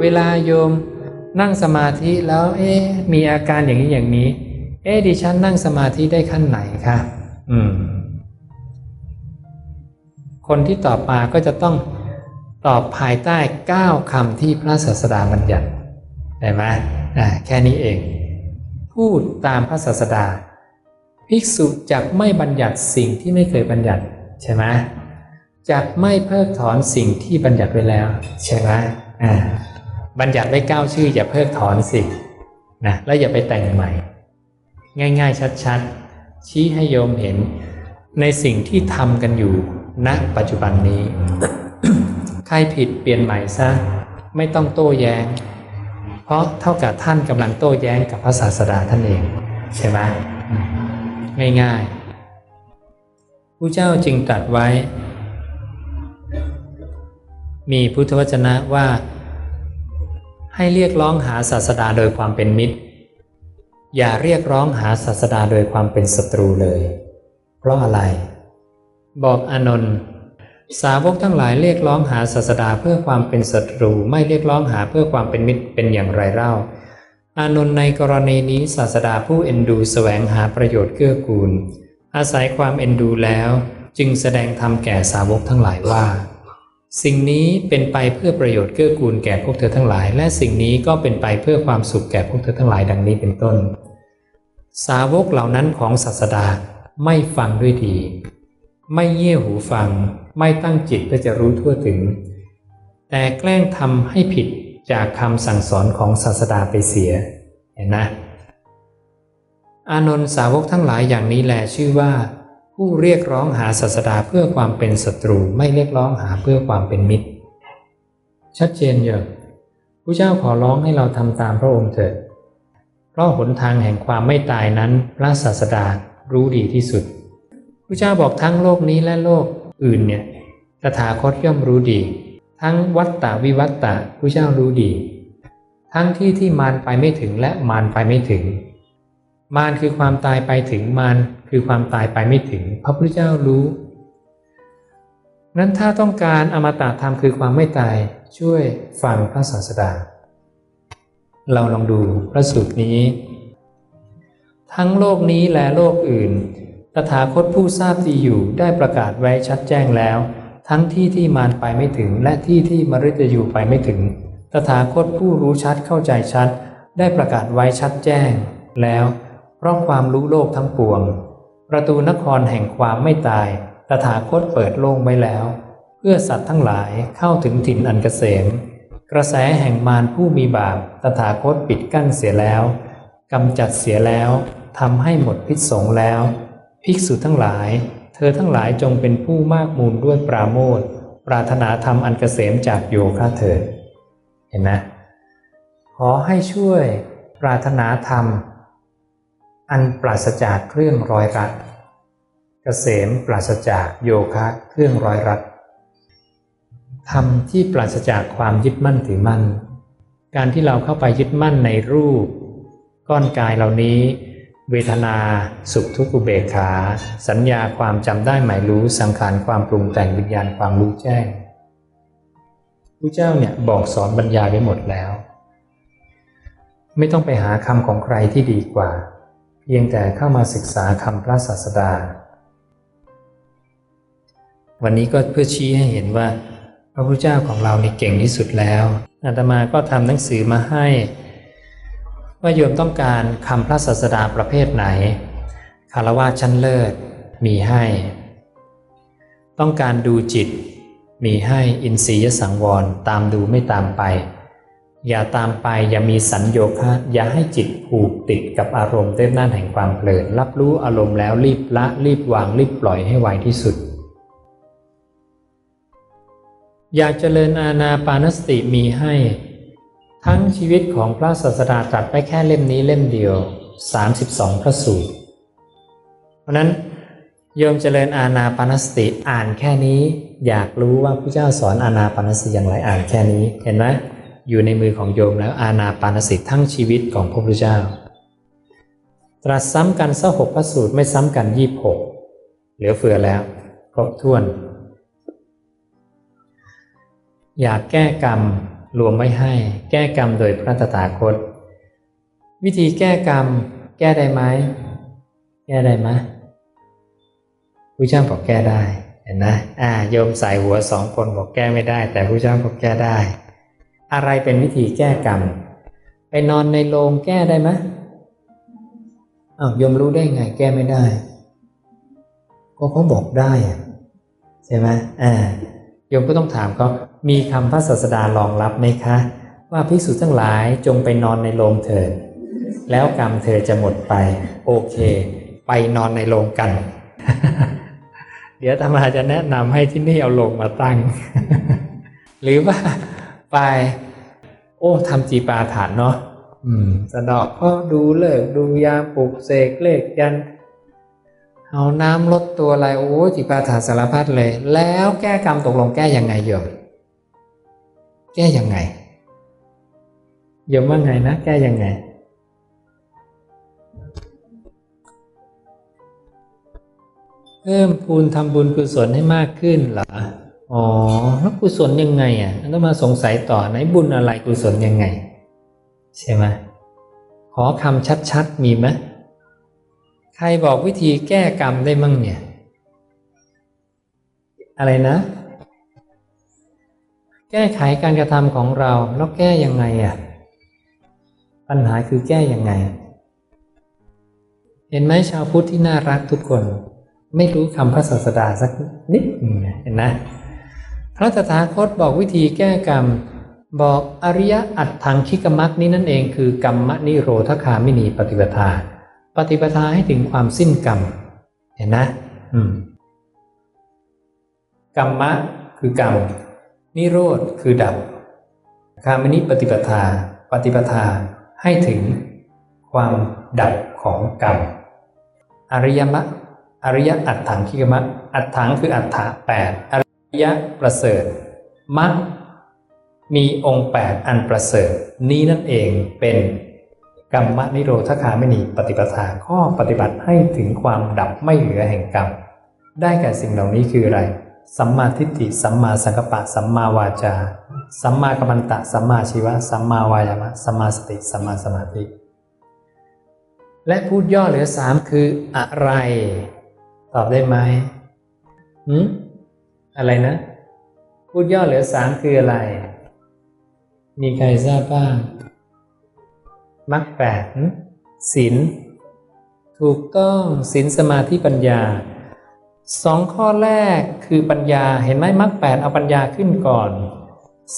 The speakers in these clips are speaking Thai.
เวลาโยมนั่งสมาธิแล้วเอ๊มีอาการอย่างนี้อย่างนี้ เอ๊ดิฉันนั่งสมาธิได้ขั้นไหนคะอืม คนที่ตอบมาก็จะต้องตอบภายใต้9คำที่พระศาสดาบัญญัติเห็นไหมอ่าแค่นี้เอง พูดตามพระศาสดา ภิกษุจักไม่บัญญัติสิ่งที่ไม่เคยบัญญัติใช่ไหมจักไม่เพิกถอนสิ่งที่บัญญัติไว้แล้ว ใช่ไหมอ่า บัญญัติไว้เก้าชื่อ อย่าเพิกถอนสินะแล้วอย่าไปแต่งใหม่ ง่ายๆ ชัดๆ ชี้ให้โยมเห็นในสิ่งที่ทำกันอยู่ณปัจจุบันนี้ ใครผิดเปลี่ยนใหม่ซะ ไม่ต้องโต้แย้ง เพราะเท่ากับท่านกำลังโต้แย้งกับพระศาสดาท่านเอง ใช่ไหมง่ายๆผู้เจ้าจึงตรัสไว้ มีพุทธวจนะว่า ให้เรียกร้องหาศาสดาโดยความเป็นมิตร อย่าเรียกร้องหาศาสดาโดยความเป็นศัตรูเลย เพราะอะไร บอกอานนท์สาวกทั้งหลายเรียกร้องหาศาสดาเพื่อความเป็นศัตรู ไม่เรียกร้องหาเพื่อความเป็นมิตรเป็นอย่างไรเล่า อานนท์ในกรณีนี้ศาสดาผู้เอ็นดูแสวงหาประโยชน์เกื้อกูล อาศัยความเอ็นดูแล้ว จึงแสดงธรรมแก่สาวกทั้งหลายว่า สิ่งนี้เป็นไปเพื่อประโยชน์เกื้อกูลแก่พวกเธอทั้งหลาย และสิ่งนี้ก็เป็นไปเพื่อความสุขแก่พวกเธอทั้งหลายดังนี้เป็นต้น สาวกเหล่านั้นของศาสดาไม่ฟังด้วยดี ไม่เยี่ยหูฟัง ไม่ตั้งจิตเพื่อจะรู้ทั่วถึง แต่แกล้งทำให้ผิดจากคำสั่งสอนของศาสดาไปเสียเห็นนะ อานนท์สาวกทั้งหลายอย่างนี้แหลชื่อว่า ผู้เรียกร้องหาศาสดาเพื่อความเป็นศัตรูไม่เรียกร้องหาเพื่อความเป็นมิตร ชัดเจนเยอะผู้เจ้าขอร้องให้เราทำตามพระองค์เถิดเพราะหนทางแห่งความไม่ตายนั้นพระศาสดารู้ดีที่สุดพระเจ้าบอกทั้งโลกนี้และโลกอื่นเนี่ยตถาคตย่อมรู้ดี ทั้งวัตตาวิวัตตาพระเจ้ารู้ดี ทั้งที่ที่มารไปไม่ถึงและมารไปไม่ถึง มารคือความตายไปถึงมารคือความตายไปไม่ถึง พระพุทธเจ้ารู้ นั้นถ้าต้องการอมตะธรรมคือความไม่ตายช่วยฟังพระศาสดา เราลองดูพระสูตรนี้ ทั้งโลกนี้และโลกอื่น ตถาคตผู้ทราบดีอยู่ได้ประกาศไว้ชัดแจ้งแล้ว ทั้งที่ที่มารไปไม่ถึง และที่ที่มฤตยูไปไม่ถึง ตถาคตผู้รู้ชัดเข้าใจชัด ได้ประกาศไว้ชัดแจ้งแล้ว เพราะความรู้โลกทั้งปวง ประตูนครแห่งความไม่ตายตถาคตเปิดโล่งไว้แล้ว เพื่อสัตว์ทั้งหลายเข้าถึงถิ่นอันเกษม กระแสแห่งมารผู้มีบาปตถาคตปิดกั้นเสียแล้วกำจัดเสียแล้วทำให้หมดพิษสงแล้ว ภิกษุทั้งหลาย เธอทั้งหลายจงเป็นผู้มากมูลด้วยปราโมทปรารถนาธรรมอันเกษมจากโยคะเถิดเห็นไหมขอให้ช่วยปรารถนาธรรม อันปราศจากเครื่องร้อยรัดเกษมปราศจากโยคะเครื่องร้อยรัดธรรมที่ปราศจากความยึดมั่นถือมั่น การที่เราเข้าไปยึดมั่นในรูป ก้อนกายเหล่านี้ เวทนาสุขทุกขุเบกขา สัญญาความจำได้หมายรู้สังขารความปรุงแต่งวิญญาณความรู้แจ้งพระเจ้าเนี่ยบอกสอนบรรยายไว้หมดแล้ว ไม่ต้องไปหาคำของใครที่ดีกว่า เพียงแต่เข้ามาศึกษาคำพระศาสดา วันนี้ก็เพื่อชี้ให้เห็นว่า พระพุทธเจ้าของเรานี่เก่งที่สุดแล้วอาตมาก็ทำหนังสือมาให้ว่าโยมต้องการคำพระศาสดาประเภทไหน คารวะชั้นเลิศมีให้ ต้องการดูจิต มีให้อินทรียสังวรตามดูไม่ตามไป อย่าตามไปอย่ามีสัญโยคะอย่าให้จิตผูกติดกับอารมณ์เต้นน่านแห่งความเพลินรับรู้อารมณ์แล้วรีบละรีบวางรีบปล่อยให้ไวที่สุด อยากเจริญอาณาปานสติมีให้ ทั้งชีวิตของพระศาสดาตรัสไปแค่เล่มนี้เล่มเดียว 32 พระสูตร เพราะนั้นโยมเจริญอาณาปานสติอ่านแค่นี้ อยากรู้ว่าพระเจ้าสอนอาณาปานสติอย่างไรอ่านแค่นี้เห็นไหม อยู่ในมือของโยมแล้วอาณาปานสติทั้งชีวิตของพระพุทธเจ้า ตรัสซ้ำกันสักหกพระสูตรไม่ซ้ำกันยี่หกเหลือเฟือแล้วครบถ้วน อยากแก้กรรมรวมไม่ให้ แก้กรรมโดยพระตถาคต วิธีแก้กรรม แก้ได้ไหมแก้ได้ไหมผู้เจ้าบอกแก้ได้เห็นนะอ่าโยมใส่หัวสองคนบอกแก้ไม่ได้ แต่ผู้เจ้าบอกแก้ได้ อะไรเป็นวิธีแก้กรรม ไปนอนในโรงแก้ได้ไหมอ้าวยมรู้ได้ไง แก้ไม่ได้ ก็เขาบอกได้ใช่ไหมอ่ายมก็ต้องถามเขามีคำพระศาสดารองรับไหมคะ ว่าภิกษุทั้งหลายจงไปนอนในโรงเถิด แล้วกรรมเธอจะหมดไป โอเค ไปนอนในโรงกัน เดี๋ยวธรรมาจะแนะนำให้ที่นี่เอาโรงมาตั้ง หรือว่า ไป โอ้ทำจีปาฐานเนาะอืมสะดอกข้อดูเลิกดูยามปลุกเสกเลขยัน เอาน้ำลดตัวอะไรโอ้จิปาถานสารพัดเลย แล้วแก้กรรมตกลงแก้ยังไงโยมแก้ยังไงโยมว่าไงนะ แก้ยังไงเพิ่มพูนทำบุญกุศลให้มากขึ้นเหรอ อ๋อแล้วกุศลยังไงอะต้องมาสงสัยต่อไหนบุญอะไรกุศลยังไง ใช่ไหมขอคำชัดๆมีไหมใครบอกวิธีแก้กรรมได้มั่งเนี่ย อะไรนะ แก้ไขการกระทำของเราแล้วแก้ยังไงอะ ปัญหาคือแก้ยังไง เห็นไหมชาวพุทธที่น่ารักทุกคน ไม่รู้คำพระศาสดาสักนิดเห็นนะ พระตถาคตบอกวิธีแก้กรรม บอกอริยอัตถังคิกมักนี้นั่นเองคือกรรมนิโรธคามินีปฏิปทา ปฏิปทาให้ถึงความสิ้นกรรม เห็นนะอืมกรรมะคือกรรม นิโรธคือดับคามินิปฏิปทา ปฏิปทาให้ถึงความดับของกรรม อริยมรรคอริยอัตถังคิกมักอัตถังคืออัตถะแปด อริยประเสริฐมรรคมีองค์แปดอันประเสริฐ นี้นั่นเองเป็นกรรมนิโรธคาไม่นีปฏิปทาข้อปฏิบัติให้ถึงความดับไม่เหลือแห่งกรรม ได้แก่สิ่งเหล่านี้คืออะไร สัมมาทิฏฐิ สัมมาสังกัปปะ สัมมาวาจา สัมมากัมมันตะ สัมมาชีวะ สัมมาวายามะ สัมมาสติ สัมมาสมาธิ และพูดย่อเหลือสามคืออะไร ตอบได้ไหมหืม อะไรนะ พูดย่อเหลือสามคืออะไร มีใครทราบบ้างมรรคแปดศีลถูกต้องศีลสมาธิปัญญาสองข้อแรกคือปัญญาเห็นไหมมรรคแปดเอาปัญญาขึ้นก่อน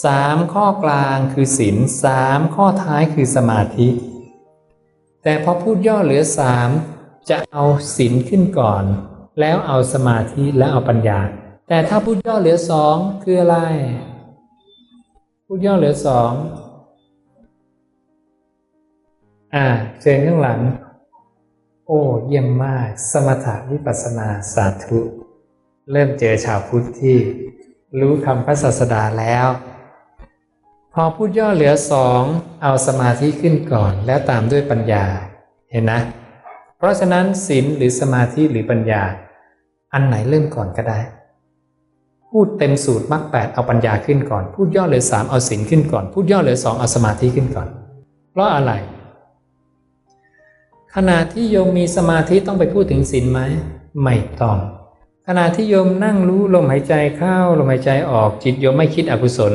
สามข้อกลางคือศีลสามข้อท้ายคือสมาธิ แต่พอพูดย่อเหลือสามจะเอาศีลขึ้นก่อน แล้วเอาสมาธิแล้วเอาปัญญา แต่ถ้าพูดย่อเหลือสองคืออะไร พูดย่อเหลือสองอ่าเชิญข้างหลัง โอ้เยี่ยมมาก สมถะวิปัสสนาสาธุ เริ่มเจอชาวพุทธที่ รู้คำพระศาสดาแล้ว พอพูดย่อเหลือสองเอาสมาธิขึ้นก่อนแล้วตามด้วยปัญญาเห็นนะ เพราะฉะนั้นศีลหรือสมาธิหรือปัญญา อันไหนเริ่มก่อนก็ได้ พูดเต็มสูตรมรรคแปดเอาปัญญาขึ้นก่อน พูดย่อเหลือสามเอาศีลขึ้นก่อน พูดย่อเหลือสองเอาสมาธิขึ้นก่อน เพราะอะไร ขณะที่โยมมีสมาธิต้องไปพูดถึงศีลไหมไม่ต้องขณะที่โยมนั่งรู้ลมหายใจเข้าลมหายใจออกจิตโยมไม่คิดอกุศล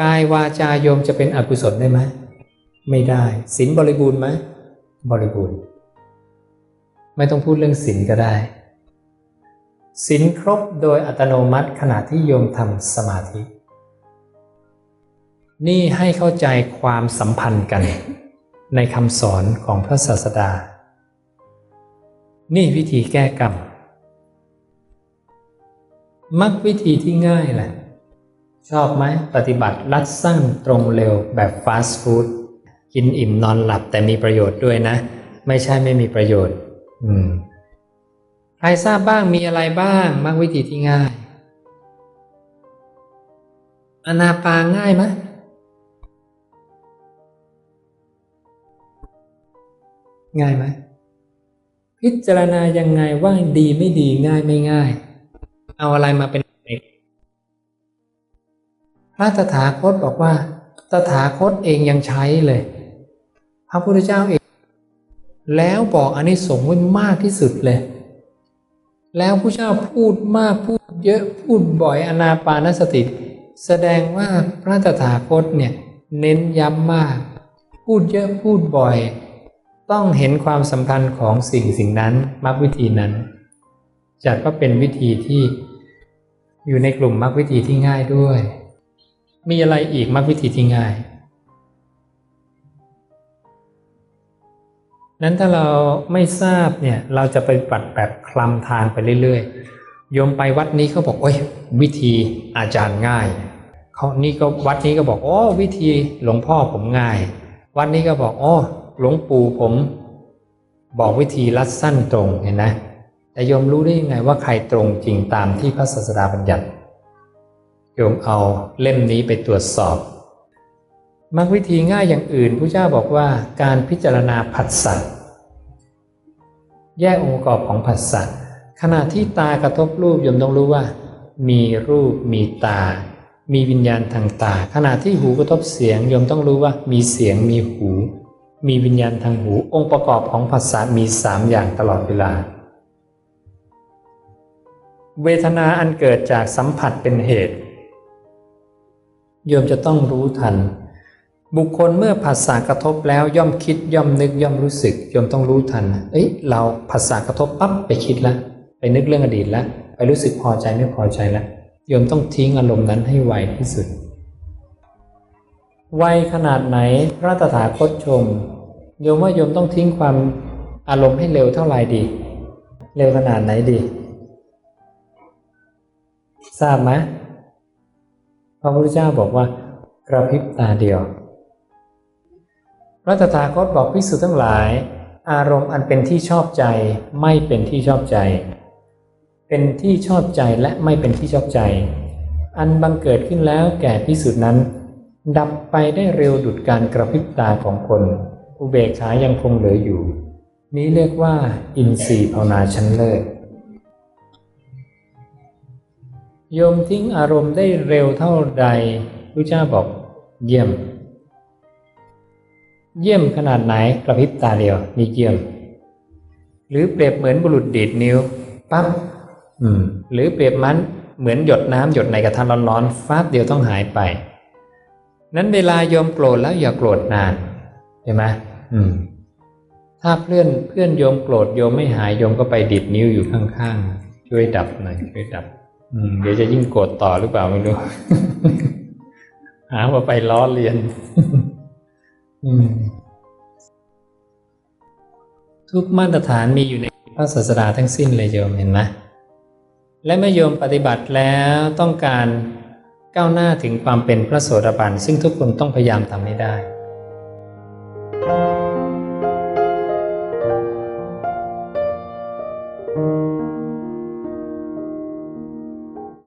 กายวาจาโยมจะเป็นอกุศลได้ไหมไม่ได้ศีลบริบูรณ์ไหมบริบูรณ์ ไม่ต้องพูดเรื่องศีลก็ได้ ศีลครบโดยอัตโนมัติขณะที่โยมทำสมาธิ นี่ให้เข้าใจความสัมพันธ์กัน ในคำสอนของพระศาสดา นี่วิธีแก้กรรม มักวิธีที่ง่ายแหละ ชอบไหมปฏิบัติรัดสั้นตรงเร็วแบบฟาสต์ฟู้ดกินอิ่มนอนหลับแต่มีประโยชน์ด้วยนะ ไม่ใช่ไม่มีประโยชน์ อืม ใครทราบบ้างมีอะไรบ้างมักวิธีที่ง่ายอนาปาง่ายไหมง่ายไหมพิจารณายังไงว่าดีไม่ดีง่ายไม่ง่าย เอาอะไรมาเป็นเอกพระตถาคตบอกว่า ตถาคตเองยังใช้เลย พระพุทธเจ้าเอง แล้วบอกอานิสงส์ไว้มากที่สุดเลย แล้วผู้เจ้าพูดมากพูดเยอะพูดบ่อยอนาปานสติ แสดงว่าพระตถาคตเนี่ยเน้นย้ำมาก พูดเยอะพูดบ่อย ต้องเห็นความสำคัญของสิ่งสิ่งนั้นมรรควิธีนั้น จัดว่าเป็นวิธีที่อยู่ในกลุ่มมรรควิธีที่ง่ายด้วย มีอะไรอีกมรรควิธีที่ง่าย นั้นถ้าเราไม่ทราบเนี่ยเราจะไปปัดแบบคลำทางไปเรื่อยๆโยมไปวัดนี้เขาบอกโอ้ยวิธีอาจารย์ง่ายเขานี่ก็วัดนี้ก็บอกโอ้วิธีหลวงพ่อผมง่าย วัดนี้ก็บอกโอ้หลวงปู่ผม บอกวิธีลัดสั้นตรงเห็นนะแต่โยมรู้ได้ยังไงว่าใครตรงจริงตามที่พระศาสดาบัญญัติโยมเอาเล่มนี้ไปตรวจสอบ มรรควิธีง่ายอย่างอื่นพระเจ้าบอกว่าการพิจารณาผัสสะแยกองค์ประกอบของผัสสะขณะที่ตากระทบรูปโยมต้องรู้ว่า มีรูปมีตา มีวิญญาณทางตา ขณะที่หูกระทบเสียงโยมต้องรู้ว่า มีเสียงมีหู มีวิญญาณทางหู องค์ประกอบของผัสสะมีสามอย่างตลอดเวลา เวทนาอันเกิดจากสัมผัสเป็นเหตุโยมจะต้องรู้ทัน บุคคลเมื่อผัสสะกระทบแล้วย่อมคิดย่อมนึกย่อมรู้สึกโยมต้องรู้ทันเอ้ยเราผัสสะกระทบปั๊บไปคิดล้วไปนึกเรื่องอดีตล้วไปรู้สึกพอใจไม่พอใจล้วโยมต้องทิ้งอารมณ์นั้นให้ไวที่สุดไวขนาดไหนพระตถาคตชมโยมว่าโยมต้องทิ้งความอารมณ์ให้เร็วเท่าไหร่ดี เร็วขนาดไหนดี ทราบไหมพระพุทธเจ้าบอกว่ากระพริบตาเดียว พระตถาคตบอกพิสุทั้งหลาย อารมณ์อันเป็นที่ชอบใจไม่เป็นที่ชอบใจ เป็นที่ชอบใจและไม่เป็นที่ชอบใจ อันบังเกิดขึ้นแล้วแก่พิสุนั้น ดับไปได้เร็วดุดการกระพริบตาของคน อุเบกขายังคงเหลืออยู่ นี้เรียกว่า อินทรีย์ภาวนาชั้นเลิศโยมทิ้งอารมณ์ได้เร็วเท่าใดพระเจ้าบอกเยี่ยม เยี่ยมขนาดไหนกระพริบตาเดียวนี่เยี่ยม หรือเปรียบเหมือนบุรุษดีดนิ้วปั๊บอืมหรือเปรียบมันเหมือนหยดน้ำหยดในกระทะร้อนๆฟาบเดียวต้องหายไป นั้นเวลาโยมโกรธแล้วอย่าโกรธนานเห็นไหมมถ้าเพื่อนเพื่อนโยมโกรธโยมไม่หายโยมก็ไปดิดนิ้วอยู่ข้างๆช่วยดับหน่อยช่วยดับอืเดี๋ยวจะยิ่งโกรธต่อหรือเปล่าไม่รู้ หาว่าไปล้อเลียน ทุกมาตรฐานมีอยู่ในพระศาสดาทั้งสิ้นเลยโยมเห็นไหมและเมื่อโยมปฏิบัติแล้วต้องการก้าวหน้าถึงความเป็นพระโสดาบันซึ่งทุกคนต้องพยายามทำให้ได้